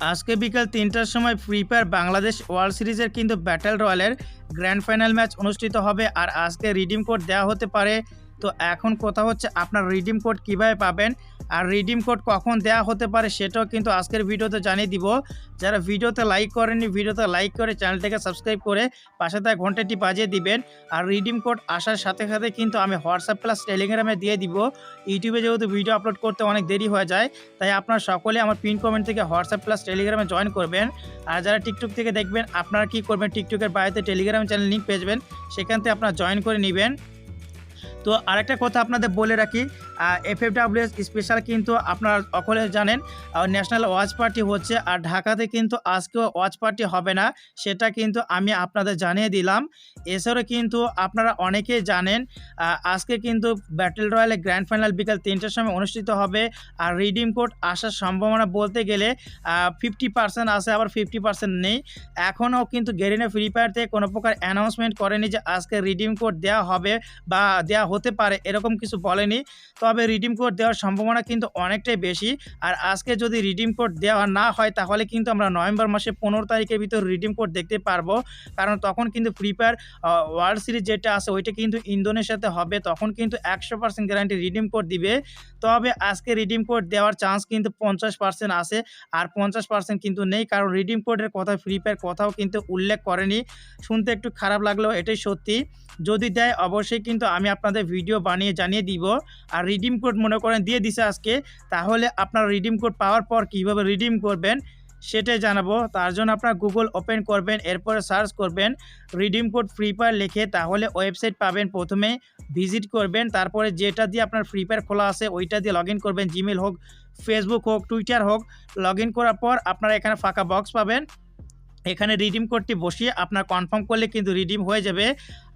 আজকে বিকাল তিনটার সময় ফ্রি ফায়ার বাংলাদেশ ওয়ার্ল্ড সিরিজের কিন্তু ব্যাটেল রয়্যালের গ্র্যান্ড ফাইনাল ম্যাচ অনুষ্ঠিত হবে। আর আজকে রিডিম কোড দেওয়া হতে পারে তো এখন কথা হচ্ছে আপনার রিডিম কোড কীভাবে পাবেন আর রিডিম কোড কখন দেওয়া হতে পারে সেটাও কিন্তু আজকের ভিডিওতে জানিয়ে দিব। যারা ভিডিওতে লাইক করেনি ভিডিওতে লাইক করে চ্যানেলটাকে সাবস্ক্রাইব করে পাশে তার ঘন্টাটি বাজিয়ে দিবেন। আর রিডিম কোড আসার সাথে সাথে কিন্তু আমি হোয়াটসঅ্যাপ প্লাস টেলিগ্রামে দিয়ে দিব। ইউটিউবে যেহেতু ভিডিও আপলোড করতে অনেক দেরি হয়ে যায়, তাই আপনারা সকলে আমার পিন কমেন্ট থেকে হোয়াটসঅ্যাপ প্লাস টেলিগ্রামে জয়েন করবেন। আর যারা টিকটক থেকে দেখবেন, আপনারা কি করবেন? টিকটকের বাইরে টেলিগ্রাম চ্যানেল লিঙ্ক পেয়ে যাবেন। সেখান থেকে আপনারা জয়েন করে নেবেন। তো আরেকটা কথা আপনাদের বলে রাখি এফ এফ ডাব্লিউএস স্পেশাল কিন্তু আপনারা সকলে জানেন ন্যাশনাল ওয়াচ পার্টি হচ্ছে আর ঢাকাতে কিন্তু আজকেও ওয়াচ পার্টি হবে না, সেটা কিন্তু আমি আপনাদের জানিয়ে দিলাম। এছাড়াও কিন্তু আপনারা অনেকেই জানেন আজকে কিন্তু ব্যাটেল রয়্যালে গ্র্যান্ড ফাইনাল বিকাল তিনটার সময় অনুষ্ঠিত হবে আর রিডিম কোড আসার সম্ভাবনা বলতে গেলে ফিফটি পার্সেন্ট আছে, আবার ফিফটি পার্সেন্ট নেই। এখনও কিন্তু গেরিনা ফ্রি ফায়ার থেকে কোনো প্রকার অ্যানাউন্সমেন্ট করেনি যে আজকে রিডিম কোড দেওয়া হবে বা দেওয়া হতে পারে, এরকম কিছু বলেনি। তবে রিডিম কোড দেওয়ার সম্ভাবনা কিন্তু অনেকটাই বেশি। আর আজকে যদি রিডিম কোড দেওয়া না হয়, তাহলে কিন্তু আমরা নভেম্বর মাসে পনেরো তারিখের ভিতর রিডিম কোড দেখতে পারব। কারণ তখন কিন্তু ফ্রি ফায়ার ওয়ার্ল্ড সিরিজ যেটা আছে, ওইটা কিন্তু ইন্দোনেশিয়াতে হবে। তখন কিন্তু একশো পার্সেন্ট গ্যারান্টি রিডিম কোড দিবে। তবে আজকে রিডিম কোড দেওয়ার চান্স কিন্তু পঞ্চাশ পার্সেন্ট আছে। আর পঞ্চাশ পার্সেন্ট কিন্তু নেই, কারণ রিডিম কোডের কথা ফ্রি ফায়ার কথাও কিন্তু উল্লেখ করেনি। শুনতে একটু খারাপ লাগলেও এটাই সত্যি। যদি দেয়, অবশ্যই কিন্তু আমি আপনাদের ভিডিও বানিয়ে জানিয়ে দিব। আর রিডিম কোড মনে করেন দিয়ে দিছে আজকে, তাহলে আপনার রিডিম কোড পাওয়ার পর কীভাবে রিডিম করবেন সেটাই জানাব। তার জন্য আপনার গুগল ওপেন করবেন, এরপরে সার্চ করবেন রিডিম কোড ফ্রি ফায়ার লিখে, তাহলে ওয়েবসাইট পাবেন। প্রথমে ভিজিট করবেন, তারপরে যেটা দিয়ে আপনার ফ্রি ফায়ার খোলা আছে, ওইটা দিয়ে লগ করবেন। জিমেল হোক ফেসবুক হোক টুইটার হোক লগ করার পর আপনারা এখানে ফাঁকা বক্স পাবেন। এখানে রিডিম কোডটি বসিয়ে আপনার কনফার্ম করলে কিন্তু রিডিম হয়ে যাবে।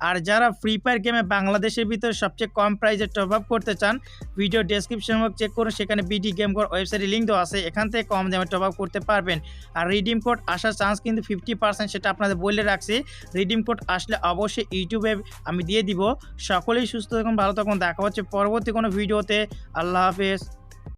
আর যারা ফ্রি ফায়ার গেমে বাংলাদেশের ভিতরে সবচেয়ে কম প্রাইসে টপ আপ করতে চান ভিডিও ডেসক্রিপশন হোক চেক করুন, সেখানে বিডি গেম কোড ওয়েবসাইটে লিঙ্ক দেওয়া আছে, এখান থেকে কম দামে টপ আপ করতে পারবেন। আর রিডিম কোড আসার চান্স কিন্তু ফিফটি পার্সেন্ট সেটা আপনাদের বলে রাখছি। রিডিম কোড আসলে অবশ্যই ইউটিউবে আমি দিয়ে দিব। সকলেই সুস্থ থাকুন, ভালো থাকুন, দেখা হচ্ছে পরবর্তী কোনো ভিডিওতে আল্লাহ হাফেজ।